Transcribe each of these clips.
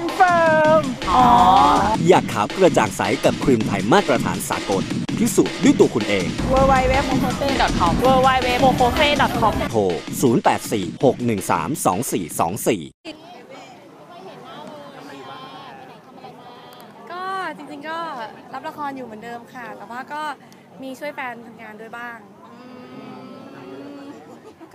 เฟิร์มอ๋อ อยากขาวกระจ่างใสกับครีมไทยมาตรฐานสากลพิสูจน์ด้วยตัวคุณเอง w w w m o k o s e com w w w m o k o s e com โทร 0846132424 ก็จริงๆก็รับละครอยู่เหมือนเดิมค่ะ แต่ว่าก็มีช่วยแฟนทำงานด้วยบ้าง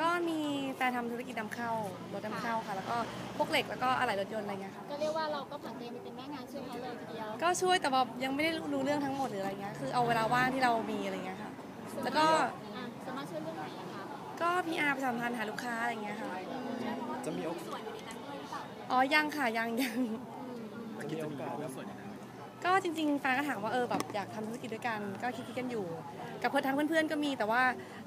ก็มีแฟนทำธุรกิจนำเข้ารถนำเข้าค่ะ แล้วก็พวกเหล็กแล้วก็อะไหล่รถยนต์อะไรเงี้ยค่ะ ก็เรียกว่าเราก็ผันตัวเองไปเป็นแม่งานช่วยเขาเลยทีเดียวก็ช่วยแต่ว่ายังไม่ได้รู้เรื่องทั้งหมดหรืออะไรเงี้ย คือเอาเวลาว่างที่เรามีอะไรเงี้ยค่ะ แล้วก็ อะสามารถช่วยเรื่องไหนอะคะก็ PR ประชาสัมพันธ์หาลูกค้าอะไรเงี้ยค่ะ จะมีโอกาสอ๋อยังค่ะยังยังก็ จริงๆแฟนก็ถามว่าเออแบบอยากทำธุรกิจด้วยกันก็คิดๆกันอยู่ กับเพื่อนทั้งเพื่อนๆก็มี แต่ว่า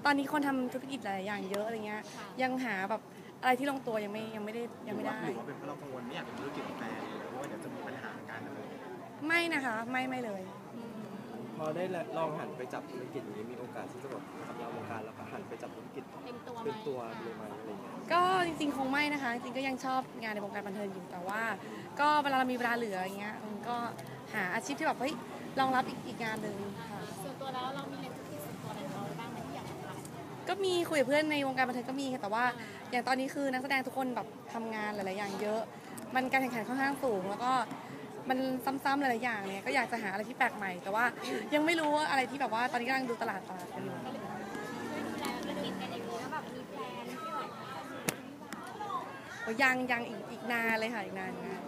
ตอนนี้คนทำธุรกิจหลายอย่างเยอะอะไรเงี้ยยังหาแบบอะไรที่ลงตัวยังไม่ยังไม่ได้ยังไม่ได้ หรือว่าเป็นเพราะเรากังวลไม่อยากเป็นธุรกิจของแฟนหรือว่าเดี๋ยวจะมีปัญหาการอะไรไม่นะคะ ไม่ไม่เลย พอได้ลองหันไปจับธุรกิจอย่างนี้มีโอกาสที่จะแบบทำงานวงการแล้วก็หันไปจับธุรกิจเต็มตัวไหม เป็นตัวเลยไหมอะไรอย่างเงี้ยก็จริงๆ คงไม่นะคะ จริงๆก็ยังชอบงานในวงการบันเทิงอยู่แต่ว่า ก็เวลาเรามีเวลาเหลืออย่างเงี้ยมันก็หาอาชีพที่แบบเฮ้ยรองรับอีกอีกงานหนึ่งค่ะส่วนตัวแล้วเรามีเรียนธุรกิจส่วนตัวอะไรของเราบ้างไหมที่อยากจะทำก็มีคุยกับเพื่อนในวงการบันเทิงก็มีค่ะแต่ว่า อย่างตอนนี้คือนักแสดงทุกคนแบบทำงานหลายๆอย่างเยอะ มันการแข่งขันค่อนข้างสูง แล้วก็ มันซ้ำๆหลายๆอย่างเนี่ยก็อยากจะหาอะไรที่แปลกใหม่ แต่ว่ายังไม่รู้ว่าอะไรที่แบบว่าตอนนี้กำลังดูตลาดตลาดกันอยู่ธุรกิจกันอย่างนี้แล้วแบบมีแพลนที่แบบโอ้ยังยังอีกอีกนานเลยค่ะอีกนานอีกนาน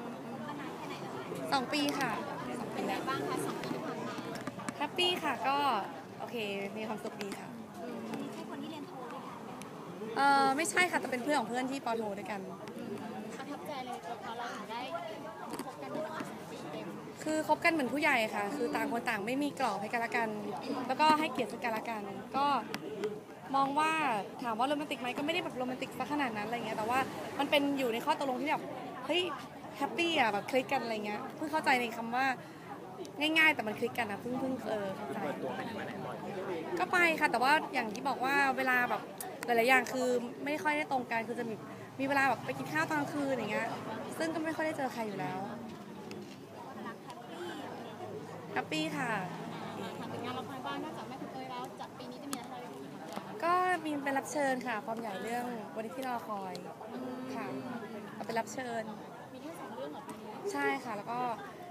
สองปีค่ะสองปีเป็นไงแล้วบ้างคะสองปีที่ผ่านมาแฮปปี้ค่ะก็โอเคมีความสุขดีค่ะมีแค่คนที่เรียนโทด้วยกันเออไม่ใช่ค่ะแต่เป็นเพื่อนของเพื่อนที่ปอโทด้วยกัน คือคบกันเหมือนผู้ใหญ่ค่ะ คือต่างคนต่างไม่มีกรอบให้กันละกัน แล้วก็ให้เกียรติกันละกัน ก็มองว่าถามว่าโรแมนติกไหมก็ไม่ได้แบบโรแมนติกซะขนาดนั้นอะไรเงี้ยแต่ว่ามันเป็นอยู่ในข้อตกลงที่แบบเฮ้ยแฮปปี้อะแบบคลิกกันอะไรเงี้ยเพิ่งเข้าใจในคำว่าง่ายๆ แต่มันคลิกกันนะเพิ่งเพิ่งเออเข้าใจก็ไปค่ะ แต่ว่าอย่างที่บอกว่าเวลาแบบหลายๆอย่างคือไม่ค่อยได้ตรงกันคือจะมีมีเวลาแบบไปกินข้าวตอนกลางคืนอย่างเงี้ยซึ่งก็ไม่ค่อยได้เจอใครอยู่แล้ว แฮปปี้ค่ะ ถามถึงงานละครบ้างนอกจากแม่คุณเตยแล้วจากปีนี้จะมีอะไรอีกคะก็มีเป็นรับเชิญค่ะความใหญ่เรื่องวันนี้ที่รอคอยค่ะเอาเป็นรับเชิญ มีแค่สองเรื่องเหรอปีนี้ใช่ค่ะ แล้วก็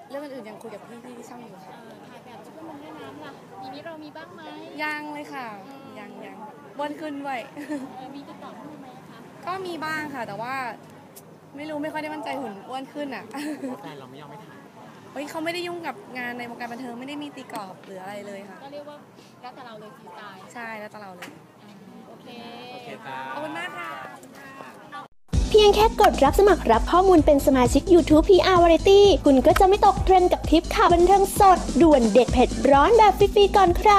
เรื่องอื่นๆยังคุยกับพี่ที่ที่ช่องอยู่ค่ะ เออถ่ายแบบชุดว่ายน้ำว่ายน้ำล่ะปีนี้เรามีบ้างไหมยังเลยค่ะ ยังยังวันขึ้นไว้ เออมีติดต่อเข้ามาไหมคะก็มีบ้างค่ะ แต่ว่า ไม่รู้ไม่ค่อยได้มั่นใจหุ่นอ้วนขึ้นอะแฟนเราไม่ยอมไม่ถ่าย เฮ้ยเขาไม่ได้ยุ่งกับงานในวงการบันเทิงไม่ได้มีตีกรอบหรืออะไรเลยค่ะ ก็เรียกว่าแล้วแต่เราเลยฟรีสไตล์ใช่แล้วแต่เราเลย โอเคขอบคุณมากค่ะ เพียงแค่กดรับสมัครรับข้อมูลเป็นสมาชิก YouTube PR Variety คุณก็จะไม่ตกเทรนด์กับคลิปข่าวบันเทิงสด ด่วนเด็ดเผ็ดร้อนแบบฟรีๆก่อนใคร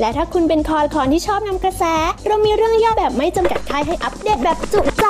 และถ้าคุณเป็นคอคอนที่ชอบนำกระแส เรามีเรื่องย่อแบบไม่จำกัดค่ายให้อัปเดตแบบจุ